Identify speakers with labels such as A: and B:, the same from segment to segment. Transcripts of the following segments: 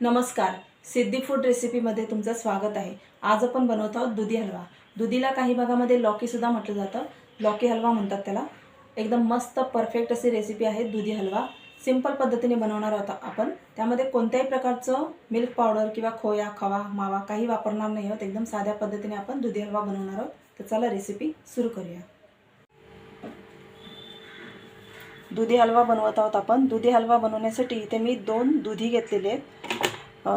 A: नमस्कार. सिद्धी फूड रेसिपीमध्ये तुमचं स्वागत आहे. आज आपण बनवत आहोत दुधी हलवा. दुधीला काही भागामध्ये लॉकीसुद्धा म्हटलं जातं. लॉकी हलवा म्हणतात त्याला. एकदम मस्त परफेक्ट अशी रेसिपी आहे दुधी हलवा. सिंपल पद्धतीने बनवणार आहोत आपण. त्यामध्ये कोणत्याही प्रकारचं मिल्क पावडर किंवा खोया खवा मावा काही वापरणार नाही आहोत. एकदम साध्या पद्धतीने आपण दुधी हलवा बनवणार आहोत. तर चला रेसिपी सुरू करूया. दुधी हलवा बनवत आहोत आपण. दुधी हलवा बनवण्यासाठी इथे मी दोन दुधी घेतलेले आहेत.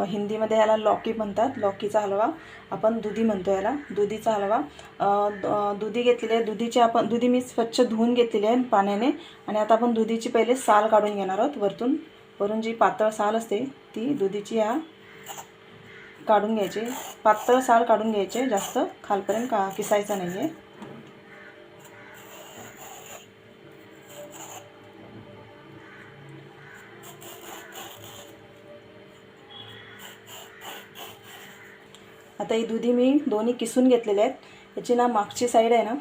A: हिंदीमध्ये याला लॉकी म्हणतात. लॉकीचा हलवा. आपण दुधी म्हणतो याला दुधीचा हलवा. दुधी घेतलेली आहे. दुधीची आपण दुधी मी स्वच्छ धुवून घेतलेली आहे पाण्याने. आणि आता आपण दुधीची पहिले साल काढून घेणार आहोत वरतून. वरून जी पातळ साल असते ती दुधीची ह्या काढून घ्यायची. पातळ साल काढून घ्यायचे. जास्त खालपर्यंत का किसायचं नाही आहे आता ही दुधी मी दोन्ही किसून घेतलेले आहेत. याची ना मागची साईड आहे ना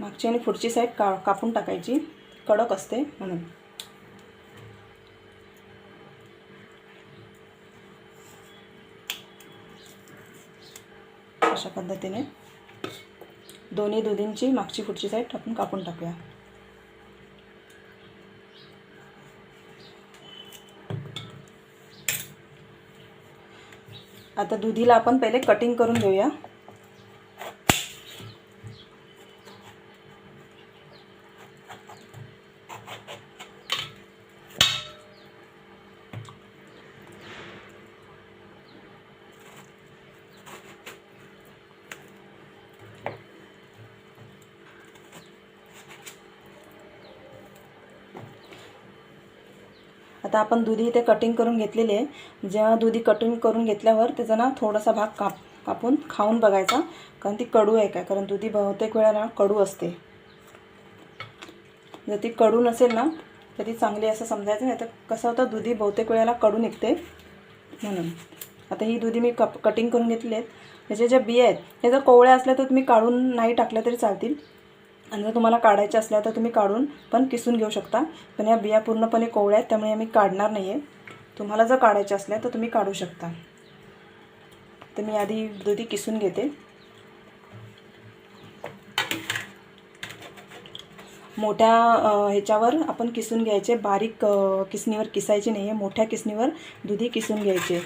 A: मागची आणि पुढची साईड का कापून टाकायची. कडक असते म्हणून. अशा पद्धतीने दोन्ही दुधींची मागची पुढची साईड आपण कापून टाकूया. आता दुधीला आपण पहिले कटिंग करून घेऊया. आता आपण दुधी इथे कटिंग करून घेतलेली आहे. जेव्हा दुधी कटिंग करून घेतल्यावर त्याचा ना थोडासा भाग काप कापून खाऊन बघायचा. कारण ती कडू आहे काय? कारण दुधी बहुतेक वेळा ना कडू असते. जर ती कडू नसेल ना तर ती चांगली असं समजायचं नाही. तर कसं होतं? दुधी बहुतेक वेळेला कडू निघते. म्हणून. आता ही दुधी मी कप कटिंग करून घेतली आहेत. त्याच्या ज्या बिया आहेत ह्या जर कोवळ्या असल्या तर तुम्ही काढून नाही टाकल्या तरी चालतील. आणि जर तुम्हाला काढायच्या असल्या तर तुम्ही काढून पण किसून घेऊ शकता. पण या बिया पूर्णपणे कोवळ्या आहेत त्यामुळे आम्ही काढणार नाही आहे तुम्हाला जर काढायच्या असल्या तर तुम्ही काढू शकता. तर मी आधी दुधी किसून घेते. मोठ्या ह्याच्यावर आपण किसून घ्यायचे. बारीक किसणीवर किसायचे नाही आहे मोठ्या किसणीवर दुधी किसून घ्यायचे.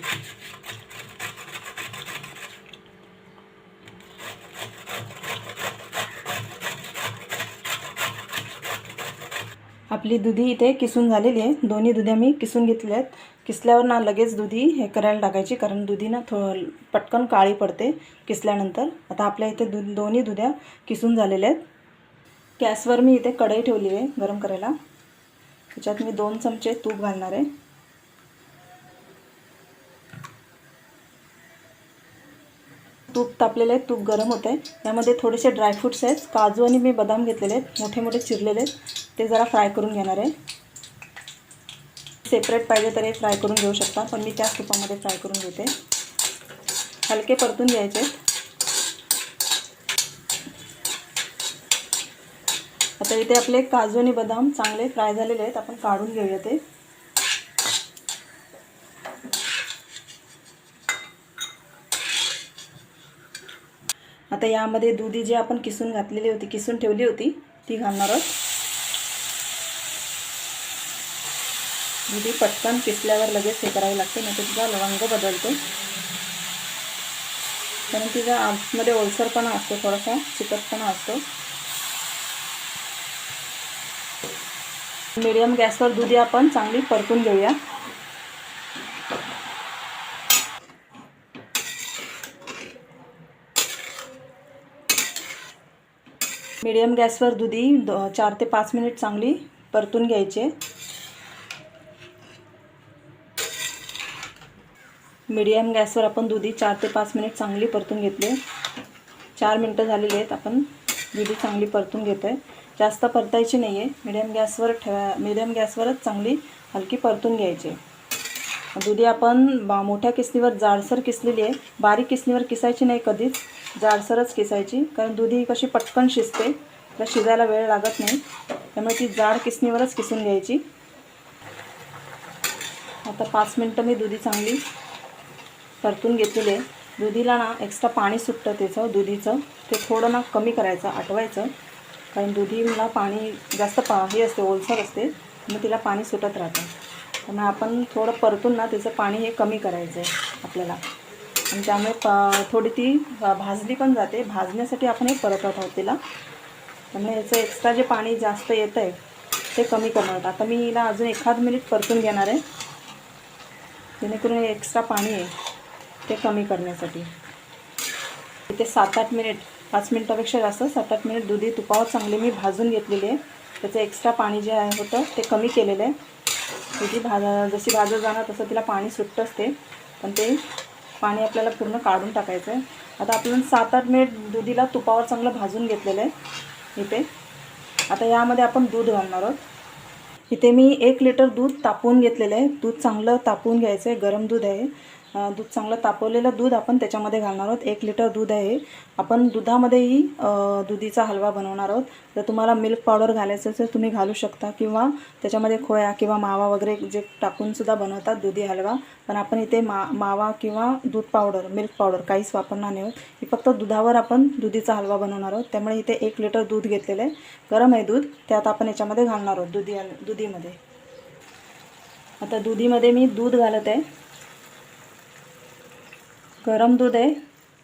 A: आपली दुधी इथे किसून झालेली आहे. दोन्ही दुध्या मी किसून घेतल्या आहेत. किसल्यावर ना लगेच दुधी हे करायला टाकायची कारण दुधी ना थो पटकन काळी पडते किसल्यानंतर. आता आपल्या इथे दु दोन्ही दुध्या किसून झालेल्या आहेत. गॅसवर मी इथे कढई ठेवली आहे गरम करायला. त्याच्यात मी दोन चमचे तूप घालणार आहे. तूप तापलेलं आहे तूप गरम होतं आहे त्यामध्ये थोडेसे ड्रायफ्रूट्स आहेत. काजू आणि मी बदाम घेतलेले आहेत. मोठे मोठे चिरलेले आहेत. ते जरा फ्राय करून घेणार आहे. सेपरेट पाहिजे तर हे फ्राय करून घेऊ शकता पण मी त्याच तुपामध्ये फ्राय करून घेते. हलके परतून घ्यायचे आता इथे आपले काजू आणि बदाम चांगले फ्राय झालेले आहेत. आपण काढून घेऊया ते. आता यामध्ये दुधी जी आपण किसून घातलेली होती किसून ठेवली होती ती घालणार आहोत. दुधी पटकन किसल्यावर लगेच हे करावे लागते नाही तिचा रंग बदलतो. कारण तिचा आतमध्ये ओलसरपणा असतो थोडासा चिकटपणा असतो. मीडियम गॅसवर दुधी आपण चांगली परतून घेऊया. मीडियम गॅसवर दुधी द चार ते पाच मिनिट चांगली परतून घ्यायचे. मीडियम गॅसवर आपण दुधी चार ते पाच मिनिट चांगली परतून घेतली. चार मिनटं झालेली आहेत आपण दुधी चांगली परतून घेतो आहे जास्त परतायची नाही आहे मीडियम गॅसवर ठेवा मीडियम गॅसवरच चांगली हलकी परतून घ्यायची. दुधी आपण बा मोठ्या किसणीवर जाडसर किसलेली आहे. बारीक किसणीवर किसायची नाही कधीच. जाडसरच किसायची कारण दुधी कशी पटकन शिजते तर शिजायला वेळ लागत नाही. त्यामुळे ती जाड किसणीवरच किसून घ्यायची. आता पाच मिनटं मी दुधी चांगली परतून घेतलेली आहे. दुधीला ना एक्स्ट्रा पाणी सुटतं त्याचं दुधीचं. ते थोडं ना कमी करायचं आटवायचं. कारण दुधीला पाणी जास्त पा हे असते ओलसर असते. मग तिला पाणी सुटत राहतं. त्यामुळे आपण थोडं परतून ना त्याचं पाणी हे कमी करायचं आहे आपल्याला. आणि त्यामुळे प थोडी ती भाजली पण जाते. भाजण्यासाठी आपण हे परतत आहोत तिला. त्यामुळे याचं एक्स्ट्रा जे पाणी जास्त येतं आहे ते कमी करणार. आता मी हिला अजून एखाद मिनिट परतून घेणार आहे. जेणेकरून हे एक्स्ट्रा पाणी आहे ते कमी करण्यासाठी. इथे सात आठ मिनिट पाच मिनिटापेक्षा जास्त सात आठ मिनिट दुधी तुपावर चांगले मी भाजून घेतलेले आहे. त्याचं एक्स्ट्रा पाणी जे आहे होतं ते कमी केलेलं आहे. दुधी भाजा जशी भाजत जाणार तसं तिला पाणी सुटतंच ते पण ते पाणी आपल्याला पूर्ण काढून टाकायचं आहे. आता आपण सात आठ मिनिट दुधीला तुपावर चांगलं भाजून घेतलेलं आहे. इथे. आता यामध्ये आपण दूध घालणार आहोत. इथे मी एक लिटर दूध तापवून घेतलेलं आहे. दूध चांगलं तापवून घ्यायचं आहे. गरम दूध आहे. दूध चांगलं तापवलेलं दूध आपण त्याच्यामध्ये घालणार आहोत. एक लिटर दूध आहे. आपण दुधामध्येही दुधीचा हलवा बनवणार आहोत. जर तुम्हाला मिल्क पावडर घालायचं असेल तुम्ही घालू शकता किंवा त्याच्यामध्ये खोया किंवा मावा वगैरे जे टाकूनसुद्धा बनवतात दुधी हलवा. पण आपण इथे मा मावा किंवा दूध पावडर मिल्क पावडर काहीच वापरणार नाही आहोत. ही फक्त दुधावर आपण दुधीचा हलवा बनवणार आहोत. त्यामुळे इथे एक लिटर दूध घेतलेलं आहे. गरम आहे दूध. त्यात आपण याच्यामध्ये घालणार आहोत दुधी हल दुधीमध्ये. आता दुधीमध्ये मी दूध घालत आहे. गरम दूध आहे.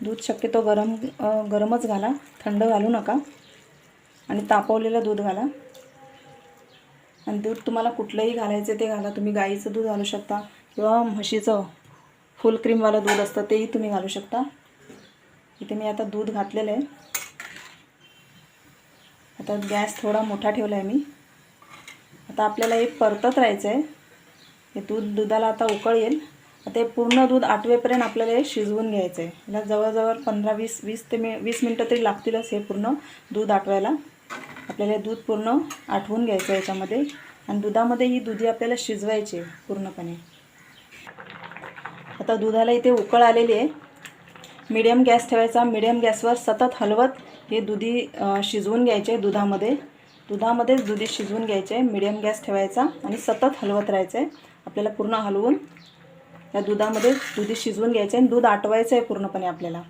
A: दूध शक्यतो गरम गरमच घाला. थंड घालू नका. आणि तापवलेलं दूध घाला. आणि दूध तुम्हाला कुठलंही घालायचं ते घाला. तुम्ही गाईचं दूध घालू शकता किंवा म्हशीचं फुल क्रीमवालं दूध असतं तेही तुम्ही घालू शकता. इथे मी आता दूध घातलेलं आहे. आता गॅस थोडा मोठा ठेवला आहे मी. आता आपल्याला हे परतत राहायचं आहे हे दूध दुधाला आता उकळ येईल. आता हे पूर्ण दूध आठवेपर्यंत आपल्याला हे शिजवून घ्यायचं आहे ह्याला जवळजवळ पंधरा वीस वीस ते मी वीस मिनटं तरी लागतीलच हे पूर्ण दूध आटवायला. आपल्याला हे दूध पूर्ण आठवून घ्यायचं आहे याच्यामध्ये. आणि दुधामध्ये ही दुधी आपल्याला शिजवायची आहे पूर्णपणे. आता दुधाला इथे उकळ आलेली आहे. मिडियम गॅस ठेवायचा. मिडियम गॅसवर सतत हलवत हे दुधी शिजवून घ्यायचे दुधामध्ये. दुधामध्येच दुधी शिजवून घ्यायचे मिडियम गॅस ठेवायचा आणि सतत हलवत राहायचं आहे आपल्याला पूर्ण हलवून या दुधामध्ये दुधी शिजवून घ्यायचं आहे आणि दूध आटवायचं आहे पूर्णपणे आपल्याला.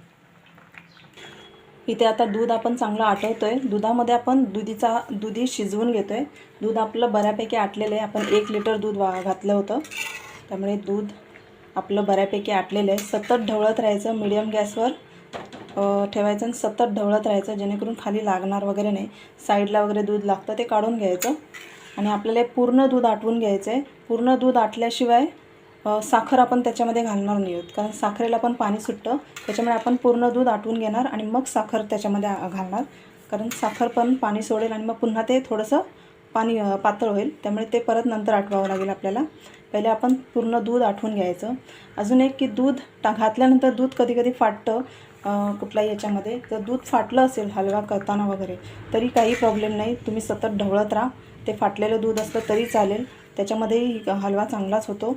A: इथे आता दूध आपण चांगलं आटवतो आहे दुधामध्ये आपण दुधीचा दुधी शिजवून घेतो आहे दूध आपलं बऱ्यापैकी आटलेलं आहे. आपण एक लिटर दूध वा घातलं होतं. त्यामुळे दूध आपलं बऱ्यापैकी आटलेलं आहे. सतत ढवळत राहायचं. मिडियम गॅसवर ठेवायचं आणि सतत ढवळत राहायचं. जेणेकरून खाली लागणार वगैरे नाही. साईडला वगैरे दूध लागतं ते काढून घ्यायचं. आणि आपल्याला पूर्ण दूध आटवून घ्यायचं आहे पूर्ण दूध आटल्याशिवाय साखर आपण त्याच्यामध्ये घालणार नाही आहोत. कारण साखरेला पण पाणी सुटतं. त्याच्यामुळे आपण पूर्ण दूध आटवून घेणार आणि मग साखर त्याच्यामध्ये घालणार. कारण साखर पण पाणी सोडेल आणि मग पुन्हा ते थोडंसं पाणी पातळ होईल. त्यामुळे ते परत नंतर आटवावं लागेल आपल्याला. पहिले आपण पूर्ण दूध आठवून घ्यायचं. अजून एक की दूध टा घातल्यानंतर दूध कधी कधी फाटतं कुठल्याही याच्यामध्ये. जर दूध फाटलं असेल हलवा करताना वगैरे तरी काही प्रॉब्लेम नाही. तुम्ही सतत ढवळत राहा. ते फाटलेलं दूध असलं तरी चालेल. त्याच्यामध्येही हलवा चांगलाच होतो.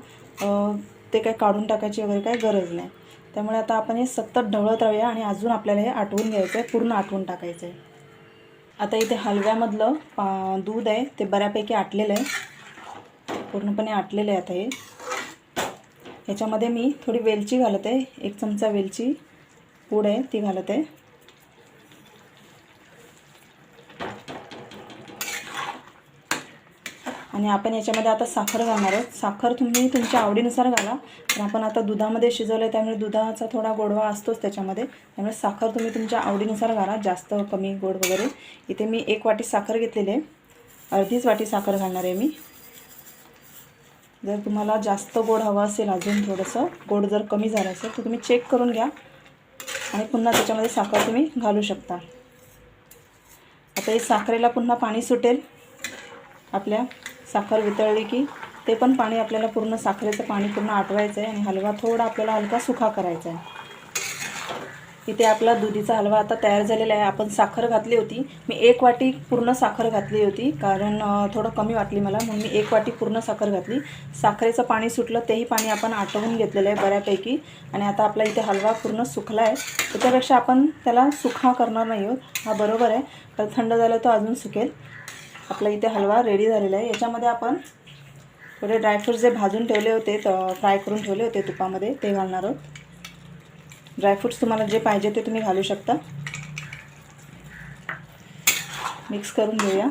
A: ते काही काढून टाकायची वगैरे काही गरज नाही. त्यामुळे आता आपण हे सतत ढवळत राहूया आणि अजून आपल्याला हे आठवून घ्यायचं आहे पूर्ण आठवून टाकायचं आहे आता इथे हलव्यामधलं पा दूध आहे ते बऱ्यापैकी आटलेलं आहे. पूर्णपणे आटलेलं आहे आता हे. ह्याच्यामध्ये मी थोडी वेलची घालत आहे. एक चमचा वेलची पूड आहे ती घालत आहे. आणि आपण याच्यामध्ये आता साखर घालणार आहोत. साखर तुम्ही तुमच्या आवडीनुसार घाला. पण आपण आता दुधामध्ये शिजवलं आहे त्यामुळे दुधाचा थोडा गोडवा असतोच त्याच्यामध्ये. त्यामुळे साखर तुम्ही तुमच्या आवडीनुसार घाला. जास्त कमी गोड वगैरे. इथे मी एक वाटी साखर घेतलेली आहे. अर्धीच वाटी साखर घालणार आहे मी. जर तुम्हाला जास्त गोड हवं असेल अजून थोडंसं गोड जर कमी झालं असेल तर तुम्ही चेक करून घ्या. आणि पुन्हा त्याच्यामध्ये साखर तुम्ही घालू शकता. आता हे साखरेला पुन्हा पाणी सुटेल. आपल्या साखर वितळली की ते पण पाणी आपल्याला पूर्ण साखरेचं पाणी पूर्ण आटवायचं आहे आणि हलवा थोडा आपल्याला हलका सुखा करायचा आहे इथे आपला दुधीचा हलवा आता तयार झालेला आहे. आपण साखर घातली होती. मी एक वाटी पूर्ण साखर घातली होती. कारण थोडं कमी वाटली मला. म्हणून मी एक वाटी पूर्ण साखर घातली. साखरेचं पाणी सुटलं तेही पाणी आपण आटवून घेतलेलं आहे बऱ्यापैकी. आणि आता आपला इथे हलवा पूर्ण सुकला आहे त्याच्यापेक्षा आपण त्याला सुखा करणार नाही आहोत. हा बरोबर आहे. तर थंड झालं तो अजून सुकेल. आपला इथे हलवा रेडी झालेला आहे. याच्यामध्ये आपण थोडे ड्रायफ्रूट्स जे भाजून ठेवले होते फ्राय करून ठेवले होते तुपामध्ये ते घालणार आहोत. ड्रायफ्रूट्स तुम्हाला जे पाहिजे ते तुम्ही घालू शकता. मिक्स करून घेऊया.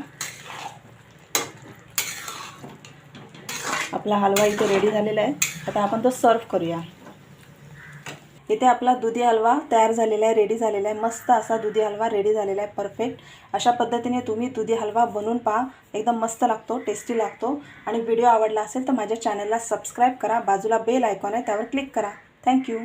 A: आपला हलवा इथे रेडी झालेला आहे. आता आपण तो सर्व करूया. इथे आपला दुधी हलवा तयार झालेला आहे रेडी झालेला आहे. मस्त असा दुधी हलवा रेडी झालेला आहे परफेक्ट अशा पद्धतीने तुम्ही दुधी हलवा बनवून पहा. एकदम मस्त लागतो टेस्टी लागतो. आणि व्हिडिओ आवडला असेल तर माझ्या चॅनलला सबस्क्राईब करा. बाजूला बेल आयकॉन आहे त्यावर क्लिक करा. थँक्यू